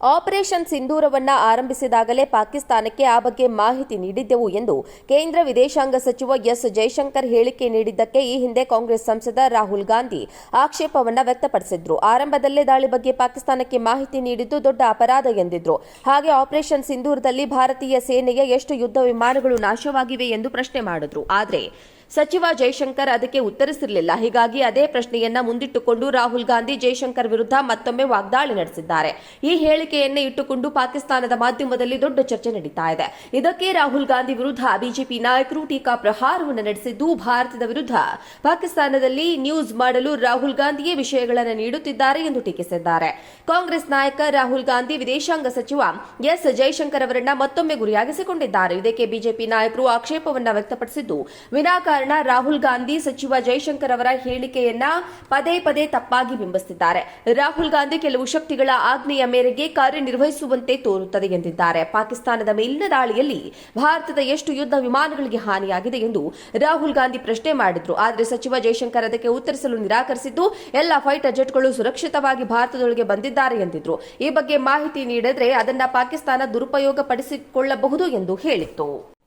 Operation ಸಿಂಧೂರವನ್ನ ಆರಂಭಿಸಿದಾಗಲೇ ಪಾಕಿಸ್ತಾನಕ್ಕೆ ಆ ಬಗ್ಗೆ ಮಾಹಿತಿ ನೀಡಿದ್ದೆವು ಎಂದು ಕೇಂದ್ರ ವಿದೇಶಾಂಗ ಸಚಿವ ಎಸ್ ಜೈಶಂಕರ್ ಹೇಳಿಕೆ ನೀಡಿದ್ದಕ್ಕೆ ಈ ಹಿಂದೆ ಕಾಂಗ್ರೆಸ್ ಸಂಸದ ರಾಹುಲ್ ಗಾಂಧಿ ಆಕ್ಷೇಪವನ್ನ ವ್ಯಕ್ತಪಡಿಸಿದ್ರು. ಆರಂಭದಲ್ಲೇ ದಾಳಿ ಬಗ್ಗೆ ಪಾಕಿಸ್ತಾನಕ್ಕೆ ಮಾಹಿತಿ ನೀಡಿದ್ದು ದೊಡ್ಡ ಅಪರಾಧ ಎಂದಿದ್ರು. ಹಾಗೆ ಆಪರೇಷನ್ ಸಿಂಧೂರದಲ್ಲಿ ಭಾರತೀಯ ಸೇನೆಯ ಎಷ್ಟು ಯುದ್ಧ ವಿಮಾನಗಳು ನಾಶವಾಗಿವೆ ಎಂದು ಪ್ರಶ್ನೆ ಮಾಡಿದ್ರು. ಆದರೆ ಸಚಿವ ಜೈಶಂಕರ್ ಅದಕ್ಕೆ ಉತ್ತರಿಸಿರಲಿಲ್ಲ. ಹೀಗಾಗಿ ಅದೇ ಪ್ರಶ್ನೆಯನ್ನ ಮುಂದಿಟ್ಟುಕೊಂಡು ರಾಹುಲ್ ಗಾಂಧಿ ಜೈಶಂಕರ್ ವಿರುದ್ಧ ಮತ್ತೊಮ್ಮೆ ವಾಗ್ದಾಳಿ ನಡೆಸಿದ್ದಾರೆ. ಈ ಹೇಳಿಕೆಯನ್ನೇ ಇಟ್ಟುಕೊಂಡು ಪಾಕಿಸ್ತಾನದ ಮಾಧ್ಯಮದಲ್ಲಿ ದೊಡ್ಡ ಚರ್ಚೆ ನಡೀತಾ ಇದೆ. ಇದಕ್ಕೆ ರಾಹುಲ್ ಗಾಂಧಿ ವಿರುದ್ಧ ಬಿಜೆಪಿ ನಾಯಕರು ಟೀಕಾ ಪ್ರಹಾರವನ್ನು ನಡೆಸಿದ್ದು, ಭಾರತದ ವಿರುದ್ಧ ಪಾಕಿಸ್ತಾನದಲ್ಲಿ ನ್ಯೂಸ್ ಮಾಡಲು ರಾಹುಲ್ ಗಾಂಧಿಯೇ ವಿಷಯಗಳನ್ನು ನೀಡುತ್ತಿದ್ದಾರೆ ಎಂದು ಟೀಕಿಸಿದ್ದಾರೆ. ಕಾಂಗ್ರೆಸ್ ನಾಯಕ ರಾಹುಲ್ ಗಾಂಧಿ ವಿದೇಶಾಂಗ ಸಚಿವ ಎಸ್ ಜೈಶಂಕರ್ ಅವರನ್ನ ಮತ್ತೊಮ್ಮೆ ಗುರಿಯಾಗಿಸಿಕೊಂಡಿದ್ದಾರೆ. ಇದಕ್ಕೆ ಬಿಜೆಪಿ ನಾಯಕರು ಆಕ್ಷೇಪವನ್ನ ವ್ಯಕ್ತಪಡಿಸಿದ್ದು ವಿನಾಕಾರಣ ರಾಹುಲ್ ಗಾಂಧಿ ಸಚಿವ ಜೈಶಂಕರ್ ಅವರ ಹೇಳಿಕೆಯನ್ನ ಪದೇ ಪದೇ ತಪ್ಪಾಗಿ ಬಿಂಬಿಸುತ್ತಿದ್ದಾರೆ ರಾಹುಲ್ ಗಾಂಧಿ ಕೆಲವು ಶಕ್ತಿಗಳ ಆಜ್ಞೆಯ ಮೇರೆಗೆ ಕಾರ್ಯನಿರ್ವಹಿಸುವಂತೆ ತೋರುತ್ತದೆ ಎಂದಿದ್ದಾರೆ. ಪಾಕಿಸ್ತಾನದ ಮೇಲಿನ ದಾಳಿಯಲ್ಲಿ ಭಾರತದ ಎಷ್ಟು ಯುದ್ಧ ವಿಮಾನಗಳಿಗೆ ಹಾನಿಯಾಗಿದೆ ಎಂದು ರಾಹುಲ್ ಗಾಂಧಿ ಪ್ರಶ್ನೆ ಮಾಡಿದ್ರು. ಆದರೆ ಸಚಿವ ಜೈಶಂಕರ್ ಅದಕ್ಕೆ ಉತ್ತರಿಸಲು ನಿರಾಕರಿಸಿದ್ದು, ಎಲ್ಲ ಫೈಟರ್ ಜೆಟ್ಗಳು ಸುರಕ್ಷಿತವಾಗಿ ಭಾರತದೊಳಗೆ ಬಂದಿದ್ದಾರೆ ಎಂದಿದ್ರು. ಈ ಬಗ್ಗೆ ಮಾಹಿತಿ ನೀಡಿದ್ರೆ ಅದನ್ನ ಪಾಕಿಸ್ತಾನ ದುರುಪಯೋಗ ಪಡಿಸಿಕೊಳ್ಳಬಹುದು ಎಂದು ಹೇಳಿತ್ತು.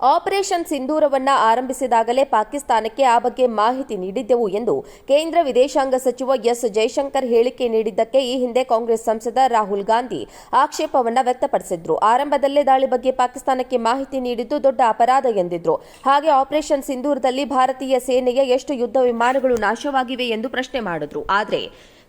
ಆಪರೇಷನ್ ಸಿಂಧೂರವನ್ನ ಆರಂಭಿಸಿದಾಗಲೇ ಪಾಕಿಸ್ತಾನಕ್ಕೆ ಆ ಬಗ್ಗೆ ಮಾಹಿತಿ ನೀಡಿದ್ದೆವು ಎಂದು ಕೇಂದ್ರ ವಿದೇಶಾಂಗ ಸಚಿವ ಎಸ್ ಜೈಶಂಕರ್ ಹೇಳಿಕೆ ನೀಡಿದ್ದಕ್ಕೆ ಈ ಹಿಂದೆ ಕಾಂಗ್ರೆಸ್ ಸಂಸದ ರಾಹುಲ್ ಗಾಂಧಿ ಆಕ್ಷೇಪವನ್ನ ವ್ಯಕ್ತಪಡಿಸಿದ್ರು. ಆರಂಭದಲ್ಲೇ ದಾಳಿ ಬಗ್ಗೆ ಪಾಕಿಸ್ತಾನಕ್ಕೆ ಮಾಹಿತಿ ನೀಡಿದ್ದು ದೊಡ್ಡ ಅಪರಾಧ ಎಂದಿದ್ರು. ಹಾಗೆ ಆಪರೇಷನ್ ಸಿಂಧೂರದಲ್ಲಿ ಭಾರತೀಯ ಸೇನೆಯ ಎಷ್ಟು ಯುದ್ಧ ವಿಮಾನಗಳು ನಾಶವಾಗಿವೆ ಎಂದು ಪ್ರಶ್ನೆ ಮಾಡಿದ್ರು. ಆದರೆ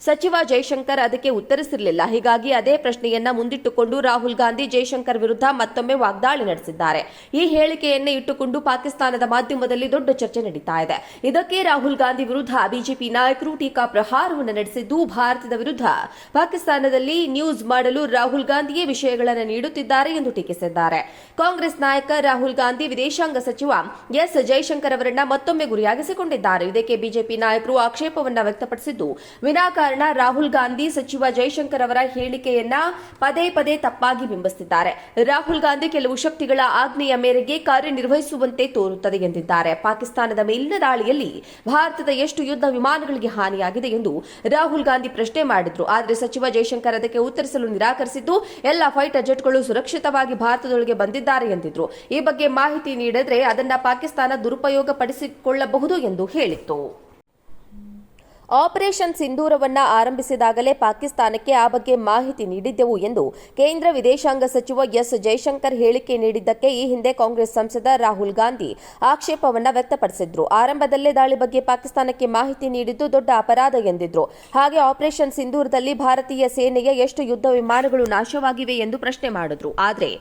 ಸಚಿವ ಜೈಶಂಕರ್ ಅದಕ್ಕೆ ಉತ್ತರಿಸಿರಲಿಲ್ಲ. ಹೀಗಾಗಿ ಅದೇ ಪ್ರಶ್ನೆಯನ್ನ ಮುಂದಿಟ್ಟುಕೊಂಡು ರಾಹುಲ್ ಗಾಂಧಿ ಜೈಶಂಕರ್ ವಿರುದ್ಧ ಮತ್ತೊಮ್ಮೆ ವಾಗ್ದಾಳಿ ನಡೆಸಿದ್ದಾರೆ. ಈ ಹೇಳಿಕೆಯನ್ನೇ ಇಟ್ಟುಕೊಂಡು ಪಾಕಿಸ್ತಾನದ ಮಾಧ್ಯಮದಲ್ಲಿ ದೊಡ್ಡ ಚರ್ಚೆ ನಡೀತಾ ಇದೆ. ಇದಕ್ಕೆ ರಾಹುಲ್ ಗಾಂಧಿ ವಿರುದ್ಧ ಬಿಜೆಪಿ ನಾಯಕರು ಟೀಕಾ ಪ್ರಹಾರವನ್ನು ನಡೆಸಿದ್ದು, ಭಾರತದ ವಿರುದ್ಧ ಪಾಕಿಸ್ತಾನದಲ್ಲಿ ನ್ಯೂಸ್ ಮಾಡಲು ರಾಹುಲ್ ಗಾಂಧಿಯೇ ವಿಷಯಗಳನ್ನು ನೀಡುತ್ತಿದ್ದಾರೆ ಎಂದು ಟೀಕಿಸಿದ್ದಾರೆ. ಕಾಂಗ್ರೆಸ್ ನಾಯಕ ರಾಹುಲ್ ಗಾಂಧಿ ವಿದೇಶಾಂಗ ಸಚಿವ ಎಸ್ ಜೈಶಂಕರ್ ಅವರನ್ನ ಮತ್ತೊಮ್ಮೆ ಗುರಿಯಾಗಿಸಿಕೊಂಡಿದ್ದಾರೆ. ಇದಕ್ಕೆ ಬಿಜೆಪಿ ನಾಯಕರು ಆಕ್ಷೇಪವನ್ನು ವ್ಯಕ್ತಪಡಿಸಿದ್ದು ವಿನಾಕಾರಣ ರಾಹುಲ್ ಗಾಂಧಿ ಸಚಿವ ಜೈಶಂಕರ್ ಅವರ ಹೇಳಿಕೆಯನ್ನ ಪದೇ ಪದೇ ತಪ್ಪಾಗಿ ಬಿಂಬಿಸುತ್ತಿದ್ದಾರೆ ರಾಹುಲ್ ಗಾಂಧಿ ಕೆಲವು ಶಕ್ತಿಗಳ ಆಜ್ಞೆಯ ಮೇರೆಗೆ ಕಾರ್ಯನಿರ್ವಹಿಸುವಂತೆ ತೋರುತ್ತದೆ ಎಂದಿದ್ದಾರೆ. ಪಾಕಿಸ್ತಾನದ ಮೇಲಿನ ದಾಳಿಯಲ್ಲಿ ಭಾರತದ ಎಷ್ಟು ಯುದ್ಧ ವಿಮಾನಗಳಿಗೆ ಹಾನಿಯಾಗಿದೆ ಎಂದು ರಾಹುಲ್ ಗಾಂಧಿ ಪ್ರಶ್ನೆ ಮಾಡಿದ್ರು. ಆದರೆ ಸಚಿವ ಜೈಶಂಕರ್ ಅದಕ್ಕೆ ಉತ್ತರಿಸಲು ನಿರಾಕರಿಸಿದ್ದು, ಎಲ್ಲ ಫೈಟರ್ ಜೆಟ್ಗಳು ಸುರಕ್ಷಿತವಾಗಿ ಭಾರತದೊಳಗೆ ಬಂದಿದ್ದಾರೆ ಎಂದಿದ್ರು. ಈ ಬಗ್ಗೆ ಮಾಹಿತಿ ನೀಡಿದ್ರೆ ಅದನ್ನ ಪಾಕಿಸ್ತಾನ ದುರುಪಯೋಗ ಪಡಿಸಿಕೊಳ್ಳಬಹುದು ಎಂದು ಹೇಳಿತ್ತು. ಆಪರೇಷನ್ ಸಿಂಧೂರವನ್ನ ಆರಂಭಿಸಿದಾಗಲೇ ಪಾಕಿಸ್ತಾನಕ್ಕೆ ಆ ಬಗ್ಗೆ ಮಾಹಿತಿ ನೀಡಿದ್ದೆವು ಎಂದು ಕೇಂದ್ರ ವಿದೇಶಾಂಗ ಸಚಿವ ಎಸ್ ಜೈಶಂಕರ್ ಹೇಳಿಕೆ ನೀಡಿದ್ದಕ್ಕೆ ಈ ಹಿಂದೆ ಕಾಂಗ್ರೆಸ್ ಸಂಸದ ರಾಹುಲ್ ಗಾಂಧಿ ಆಕ್ಷೇಪವನ್ನ ವ್ಯಕ್ತಪಡಿಸಿದ್ರು. ಆರಂಭದಲ್ಲೇ ದಾಳಿ ಬಗ್ಗೆ ಪಾಕಿಸ್ತಾನಕ್ಕೆ ಮಾಹಿತಿ ನೀಡಿದ್ದು ದೊಡ್ಡ ಅಪರಾಧ ಎಂದಿದ್ರು. ಹಾಗೆ ಆಪರೇಷನ್ ಸಿಂಧೂರದಲ್ಲಿ ಭಾರತೀಯ ಸೇನೆಯ ಎಷ್ಟು ಯುದ್ಧ ವಿಮಾನಗಳು ನಾಶವಾಗಿವೆ ಎಂದು ಪ್ರಶ್ನೆ ಮಾಡಿದ್ರು. ಆದರೆ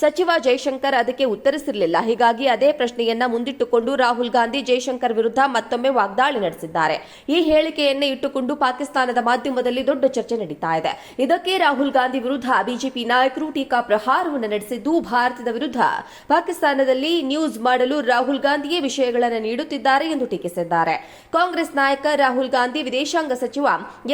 ಸಚಿವ ಜೈಶಂಕರ್ ಅದಕ್ಕೆ ಉತ್ತರಿಸಿರಲಿಲ್ಲ. ಹೀಗಾಗಿ ಅದೇ ಪ್ರಶ್ನೆಯನ್ನ ಮುಂದಿಟ್ಟುಕೊಂಡು ರಾಹುಲ್ ಗಾಂಧಿ ಜೈಶಂಕರ್ ವಿರುದ್ಧ ಮತ್ತೊಮ್ಮೆ ವಾಗ್ದಾಳಿ ನಡೆಸಿದ್ದಾರೆ. ಈ ಹೇಳಿಕೆಯನ್ನೇ ಇಟ್ಟುಕೊಂಡು ಪಾಕಿಸ್ತಾನದ ಮಾಧ್ಯಮದಲ್ಲಿ ದೊಡ್ಡ ಚರ್ಚೆ ನಡೀತಾ ಇದೆ. ಇದಕ್ಕೆ ರಾಹುಲ್ ಗಾಂಧಿ ವಿರುದ್ಧ ಬಿಜೆಪಿ ನಾಯಕರು ಟೀಕಾ ಪ್ರಹಾರವನ್ನು ನಡೆಸಿದ್ದು, ಭಾರತದ ವಿರುದ್ಧ ಪಾಕಿಸ್ತಾನದಲ್ಲಿ ನ್ಯೂಸ್ ಮಾಡಲು ರಾಹುಲ್ ಗಾಂಧಿಯೇ ವಿಷಯಗಳನ್ನು ನೀಡುತ್ತಿದ್ದಾರೆ ಎಂದು ಟೀಕಿಸಿದ್ದಾರೆ. ಕಾಂಗ್ರೆಸ್ ನಾಯಕ ರಾಹುಲ್ ಗಾಂಧಿ ವಿದೇಶಾಂಗ ಸಚಿವ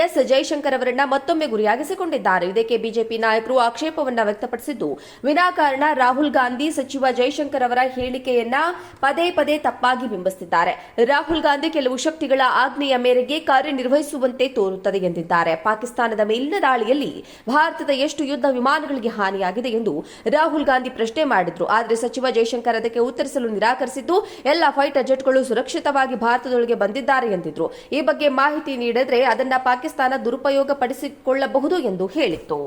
ಎಸ್ ಜೈಶಂಕರ್ ಅವರನ್ನ ಮತ್ತೊಮ್ಮೆ ಗುರಿಯಾಗಿಸಿಕೊಂಡಿದ್ದಾರೆ. ಇದಕ್ಕೆ ಬಿಜೆಪಿ ನಾಯಕರು ಆಕ್ಷೇಪವನ್ನ ವ್ಯಕ್ತಪಡಿಸಿದ್ದು, ವಿನಾಕಾರಣ ರಾಹುಲ್ ಗಾಂಧಿ ಸಚಿವ ಜೈಶಂಕರ್ ಅವರ ಹೇಳಿಕೆಯನ್ನ ಪದೇ ಪದೇ ತಪ್ಪಾಗಿ ಬಿಂಬಿಸುತ್ತಿದ್ದಾರೆ ರಾಹುಲ್ ಗಾಂಧಿ ಕೆಲವು ಶಕ್ತಿಗಳ ಆಜ್ಞೆಯ ಮೇರೆಗೆ ಕಾರ್ಯನಿರ್ವಹಿಸುವಂತೆ ತೋರುತ್ತದೆ ಎಂದಿದ್ದಾರೆ. ಪಾಕಿಸ್ತಾನದ ಮೇಲಿನ ದಾಳಿಯಲ್ಲಿ ಭಾರತದ ಎಷ್ಟು ಯುದ್ಧ ವಿಮಾನಗಳಿಗೆ ಹಾನಿಯಾಗಿದೆ ಎಂದು ರಾಹುಲ್ ಗಾಂಧಿ ಪ್ರಶ್ನೆ ಮಾಡಿದ್ರು. ಆದರೆ ಸಚಿವ ಜೈಶಂಕರ್ ಅದಕ್ಕೆ ಉತ್ತರಿಸಲು ನಿರಾಕರಿಸಿದ್ದು, ಎಲ್ಲ ಫೈಟರ್ ಜೆಟ್ಗಳು ಸುರಕ್ಷಿತವಾಗಿ ಭಾರತದೊಳಗೆ ಬಂದಿದ್ದಾರೆ ಎಂದಿದ್ರು. ಈ ಬಗ್ಗೆ ಮಾಹಿತಿ ನೀಡಿದ್ರೆ ಅದನ್ನ ಪಾಕಿಸ್ತಾನ ದುರುಪಯೋಗ ಪಡಿಸಿಕೊಳ್ಳಬಹುದು ಎಂದು ಹೇಳಿತ್ತು.